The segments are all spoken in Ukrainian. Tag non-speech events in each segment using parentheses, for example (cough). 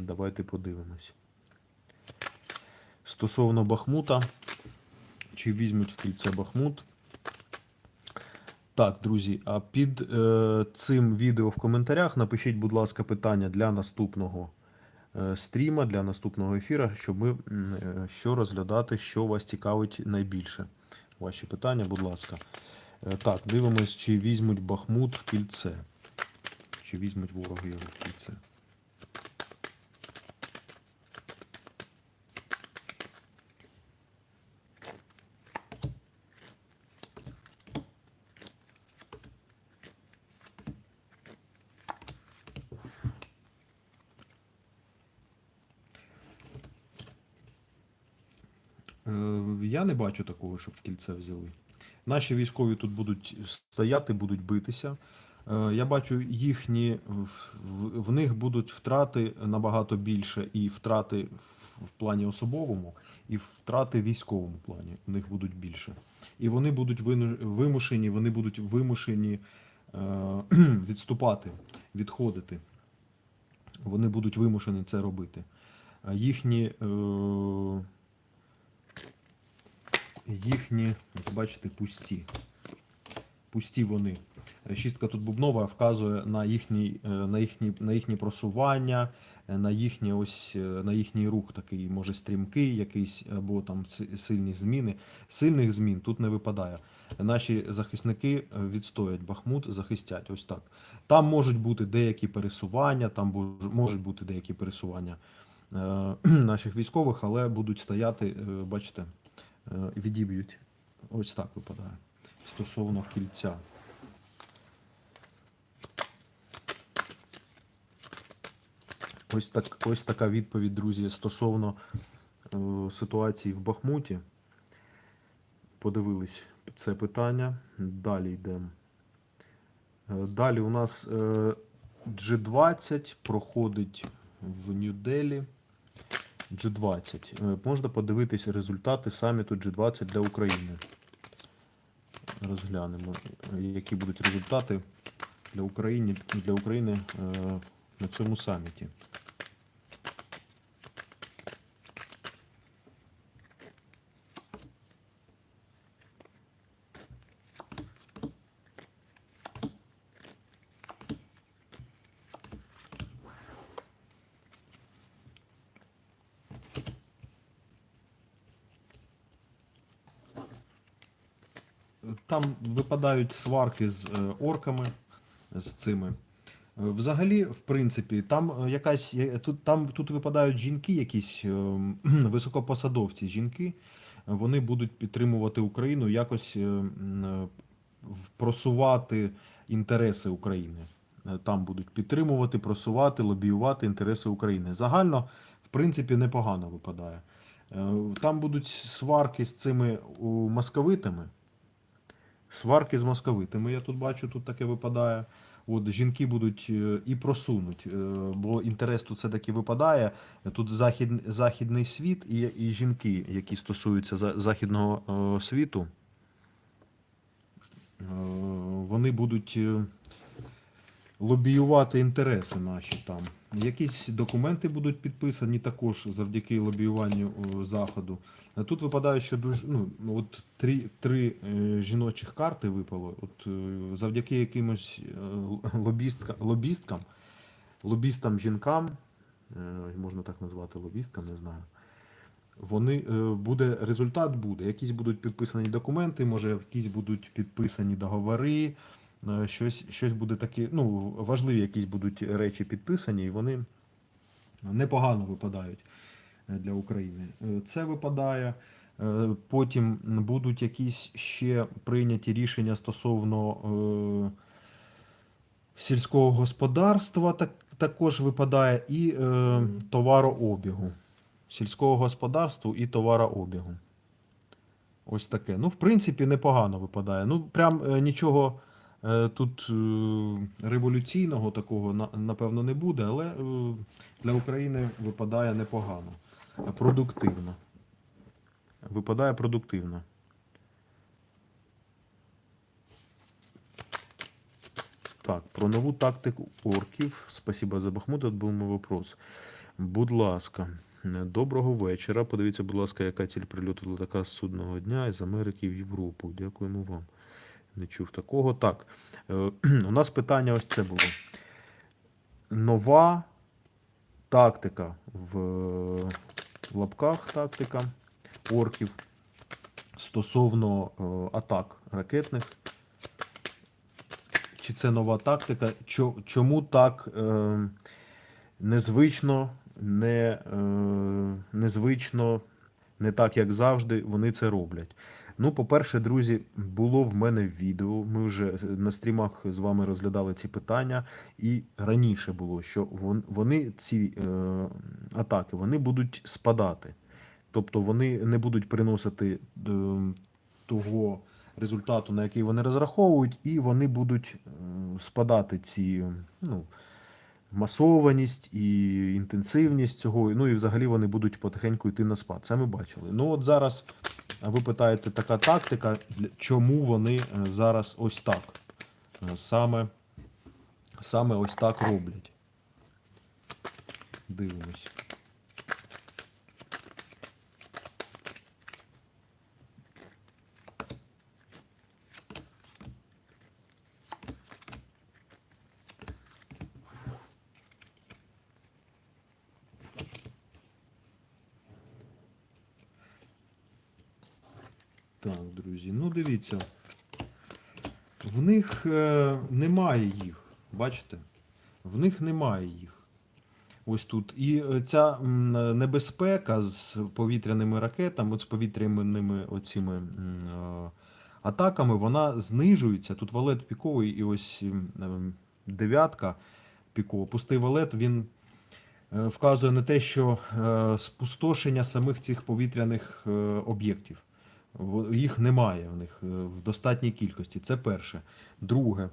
Давайте подивимось. Стосовно Бахмута, чи візьмуть в кільце Бахмут? Так, друзі, а під е, цим відео в коментарях напишіть, будь ласка, питання для наступного е, стріма, для наступного ефіру, щоб ми е, що розглядати, що вас цікавить найбільше. Ваші питання, будь ласка. Е, так, дивимось, чи візьмуть Бахмут в кільце. Чи візьмуть вороги його в кільце. Е, Я не бачу такого, щоб в кільце взяли. Наші військові тут будуть стояти, будуть битися. Е, Я бачу їхні, в- них будуть втрати набагато більше, і втрати в- плані особовому, і втрати в військовому плані у них будуть більше. І вони будуть вимушені, вони будуть вимушені е, (clears throat) відступати, відходити. Вони будуть вимушені це робити. Їхні, е, їхні, ось бачите, пусті. Пусті вони. Шістка тут бубнова вказує на їхній, е, на їхні, на їхні просування, е, на їхній ось е, на їхній рух такий, може стрімкий, якийсь або там сильні зміни. Сильних змін тут не випадає. Наші захисники відстоять Бахмут, захистять. Ось так. Там можуть бути деякі пересування, там можуть бути деякі пересування (clears throat) наших військових, але будуть стояти, бачите, відіб'ють. Ось так випадає. Стосовно кільця. Ось, так, ось така відповідь, друзі, стосовно е, ситуації в Бахмуті. Подивились це питання. Далі йдемо. Е, Далі у нас е, G20 проходить в Нью-Делі. G20. Е, Можна подивитися результати саміту G20 для України. Розглянемо, які будуть результати для України, для України е, на цьому саміті. Там випадають сварки з е, орками, з цими. Е, Взагалі, в принципі, там е, якась тут, там тут випадають жінки, якісь (clears throat) високопосадовці жінки. Вони будуть підтримувати Україну, якось просувати інтереси України. Там будуть підтримувати, просувати, лобіювати інтереси України. Загально, в принципі, непогано випадає. Там будуть сварки з цими московитами. Сварки з московитами, я тут бачу, тут таке випадає. От жінки будуть е, і просунуть, е, бо інтерес тут все-таки випадає. Тут захід, західний світ і, і жінки, які стосуються західного е, світу, вони будуть лобіювати інтереси наші там. Якісь документи будуть підписані також завдяки лобіюванню е, заходу. Тут випадає, що дуже ну, от три, три е, жіночих карти випало. От е, завдяки якимось лобістка, лобісткам, лобістам жінкам, можна так назвати лобісткам, не знаю. Вони буде результат буде. Якісь будуть підписані документи, може, якісь будуть підписані договори, щось, щось буде таке, ну, важливі якісь будуть речі підписані, і вони непогано випадають е, для України. Е, Це випадає. Е, Потім будуть якісь ще прийняті рішення стосовно е, сільського господарства, так, також випадає, і е, товарообігу. Сільського господарства і товарообігу. Ось таке. Ну, в принципі, непогано випадає. Ну, прям е, нічого е, тут е, революційного такого, напевно, не буде, але е, для України випадає непогано. Продуктивно. Випадає продуктивно. Так, про нову тактику орків. Спасибо за Бахмут, был мой вопрос. Будь ласка, доброго вечора. Подивіться, будь ласка, яка ціль прильоту літака судного дня із Америки в Європу. Дякуємо вам. Не чув такого. Так, е, (clears throat) у нас питання ось це було. Нова тактика в, в лапках тактика орків стосовно е, атак ракетних. Чи це нова тактика? Чому так е, незвично, не, е, незвично, не так, як завжди, вони це роблять? Ну, по-перше, друзі, було в мене відео. Ми вже на стрімах з вами розглядали ці питання, і раніше було, що вони ці е, атаки вони будуть спадати. Тобто вони не будуть приносити е, того результату, на який вони розраховують, і вони будуть е, спадати ці ну, масованість і інтенсивність цього. Ну і взагалі вони будуть потихеньку йти на спад. Це ми бачили. Ну от зараз ви питаєте, така тактика, чому вони е, зараз ось так? е, Саме, саме ось так роблять. Дивимось. Так, друзі, ну дивіться. В них е, немає їх. Бачите? В них немає їх. Ось тут. І е, ця небезпека з повітряними ракетами, от з повітряними оціми е, атаками, вона знижується. Тут валет піковий і ось ем, дев'ятка пікова. Пустий валет, він е, вказує на те, що е, спустошення самих цих повітряних е, об'єктів. Їх немає в них е, в достатній кількості. Це перше. Друге,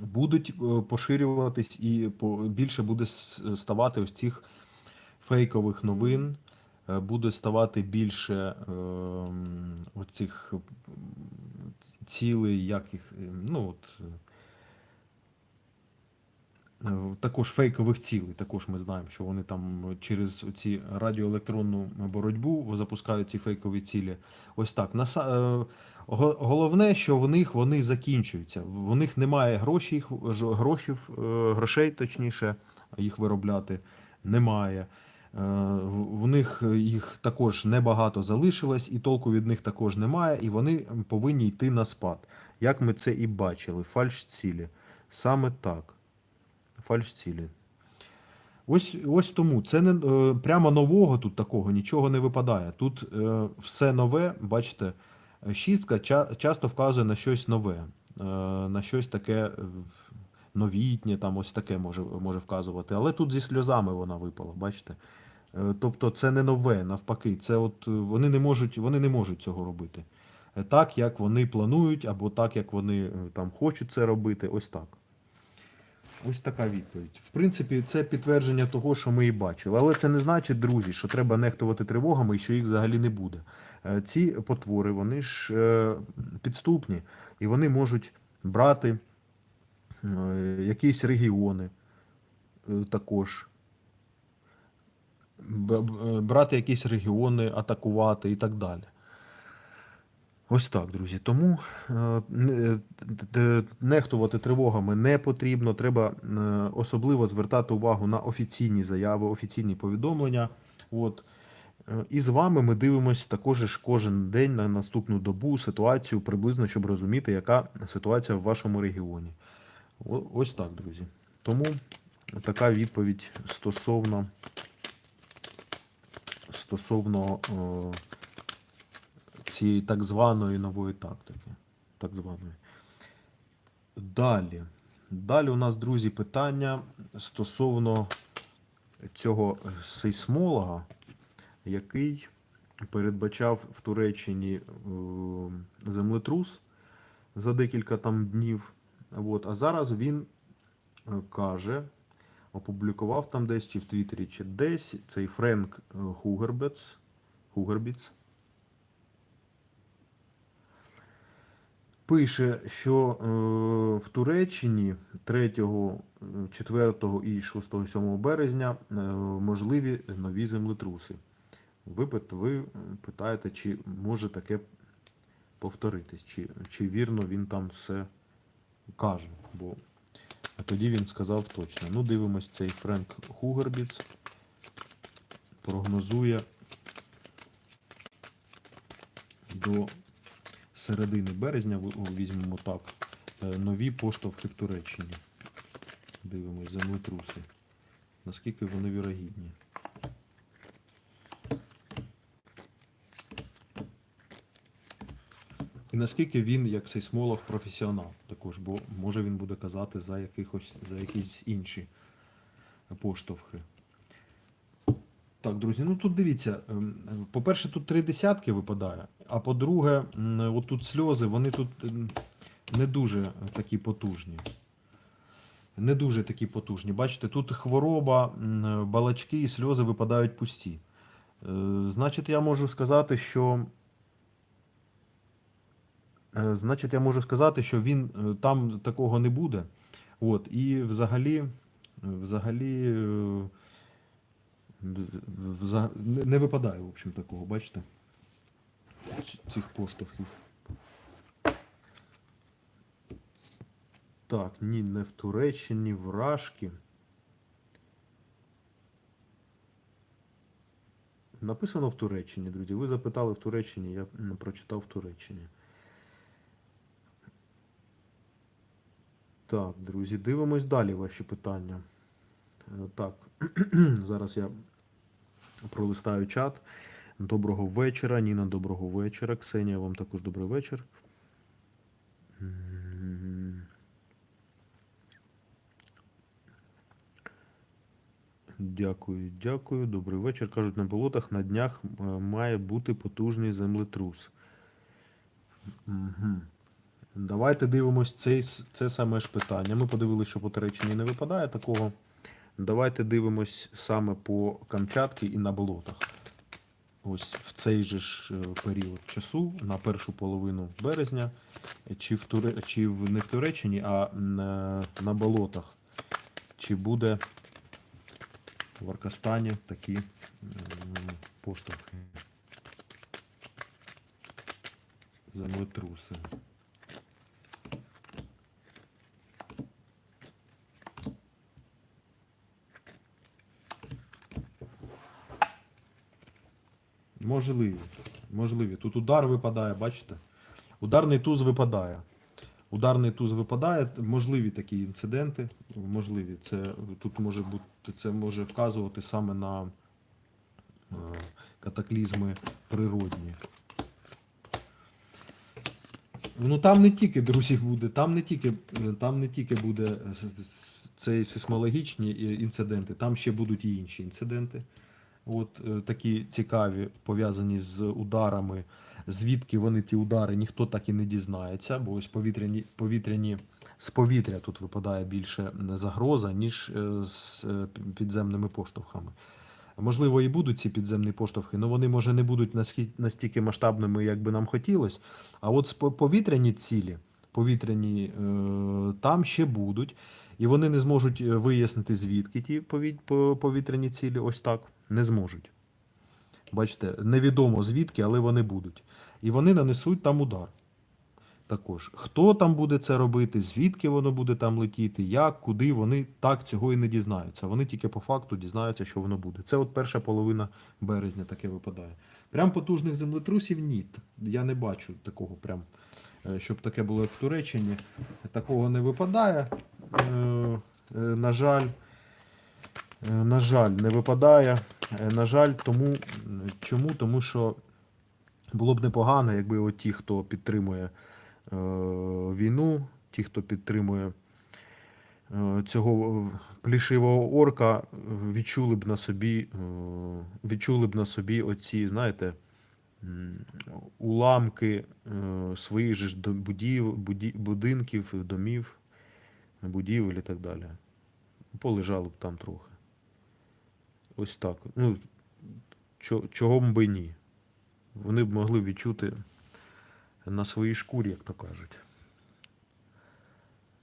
будуть е, поширюватись і більше буде ставати ось цих фейкових новин. е, Буде ставати більше е, оцих цілей, як їх, е, ну от. Е, Також фейкових цілей. Також ми знаємо, що вони там через ці радіоелектронну боротьбу запускають ці фейкові цілі. Ось так. Е, Головне, що в них вони закінчуються. В них немає грошей, грошів, е, грошей, точніше, їх виробляти немає. В них їх також небагато залишилось, і толку від них також немає, і вони повинні йти на спад. Як ми це і бачили, фальш цілі. Саме так. Фальш цілі. Ось, ось тому. Це не е, прямо нового тут такого нічого не випадає. Тут е, все нове, бачите, шістка ча, часто вказує на щось нове, е, на щось таке новітнє, там ось таке може, може вказувати. Але тут зі сльозами вона випала, бачите? Тобто це не нове, навпаки, це от вони не можуть, вони не можуть цього робити. Так, як вони планують, або так, як вони там хочуть це робити, ось так. Ось така відповідь. В принципі, це підтвердження того, що ми і бачили. Але це не значить, друзі, що треба нехтувати тривогами і що їх взагалі не буде. Е, Ці потвори, вони ж е, підступні, і вони можуть брати е, якісь регіони також. Брати якісь регіони, атакувати і так далі. Ось так, друзі. Тому е, т- нехтувати тривогами не потрібно. Треба е, особливо звертати увагу на офіційні заяви, офіційні повідомлення. От. Е, І з вами ми дивимося також кожен день на наступну добу ситуацію приблизно, щоб розуміти, яка ситуація в вашому регіоні. Ось так, друзі. Тому така відповідь стосовно, стосовно е, цієї так званої нової тактики. Так званої. Далі. Далі у нас, друзі, питання стосовно цього сейсмолога, який передбачав в Туреччині е, землетрус за декілька там днів. От. А зараз він е, каже, опублікував там десь чи в Твіттері, чи десь цей Френк е, Хугербец, Хугербіц, пише, що е, в Туреччині 3 4 і 6-7 березня е, можливі нові землетруси. Ви, питаєте, чи може таке повторитись, чи, чи вірно він там все каже. Бо тоді він сказав точно. Ну, дивимось, цей Френк Хугербіц прогнозує до середини березня, візьмемо так, е, нові поштовхи в Туреччині. Дивимось, землетруси. Наскільки вони вірогідні. І наскільки він, як сейсмолог, професіонал також, бо може він буде казати за якихось за якісь інші поштовхи. Так, друзі, ну тут дивіться. ем, По-перше, тут три десятки випадає, а по-друге, отут сльози, вони тут ем, не дуже такі потужні. Не дуже такі потужні. Бачите, тут хвороба, балачки і сльози випадають пусті. Е, Значить, я можу сказати, що. Е, Значить, я можу сказати, що він е, там такого не буде. От, і взагалі, взагалі не- випадає, в общем, такого, бачите? Цих поштовхів. Так, ні, не в Туреччині, в Рашки. Написано в Туреччині, друзі. Ви запитали в Туреччині, я прочитав в Туреччині. Так, друзі, дивимось далі ваші питання. Е, Так, (clears throat) зараз я пролистаю чат. Доброго вечора. Ніна, доброго вечора. Ксенія, вам також добрий вечір. Дякую, дякую. Добрий вечір. Кажуть, на болотах на днях е, має бути потужний землетрус. Угу. Давайте дивимось цей, це саме ж питання. Ми подивилися, що по Туреччині не випадає такого. Давайте дивимось саме по Камчатки і на болотах. Ось в цей же ж е, період часу, на першу половину березня, чи в, Туре... чи в... не в Туреччині, а на, на болотах. Чи буде в Аркастані такі поштовхи. Землетруси. Можливі. Можливі. Тут удар випадає, бачите? Ударний туз випадає. Ударний туз випадає, можливі такі інциденти. Можливі. Це тут може бути, це може вказувати саме на е, катаклізми природні. Ну там не тільки, друзі, буде, там не тільки, там не тільки буде е, цей сейсмологічні е, інциденти, там ще будуть і інші інциденти. От е, такі цікаві, пов'язані з ударами. Звідки вони ті удари, ніхто так і не дізнається, бо ось повітряні, повітряні з повітря тут випадає більше загроза, ніж е, з е, підземними поштовхами. Можливо, і будуть ці підземні поштовхи, але вони, може, не будуть настільки масштабними, як би нам хотілося. А от повітряні цілі, повітряні, там ще будуть, і вони не зможуть вияснити, звідки ті пові- по- повітряні цілі, ось так, не зможуть. Бачите, невідомо звідки, але вони будуть. І вони нанесуть там удар. Також. Хто там буде це робити, звідки воно буде там летіти, як, куди, вони так цього і не дізнаються. Вони тільки по факту дізнаються, що воно буде. Це от перша половина березня таке випадає. Прям потужних землетрусів ні. Я не бачу такого, прям, е, щоб таке було як в Туреччині. Такого не випадає. Е, е, На жаль, На жаль, не випадає. Е, На жаль, тому чому? Тому що було б непогано, якби от ті, хто підтримує е, війну, ті, хто підтримує е, цього е, плішивого орка, е, відчули б на собі, е, відчули б на собі оці, знаєте, уламки е, своїх ж будів, буді- будинків, домів, будівель і так далі. Полежали б там трохи. Ось так. Ну, чого б ні. Вони б могли відчути на своїй шкурі, як то кажуть.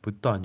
Питання.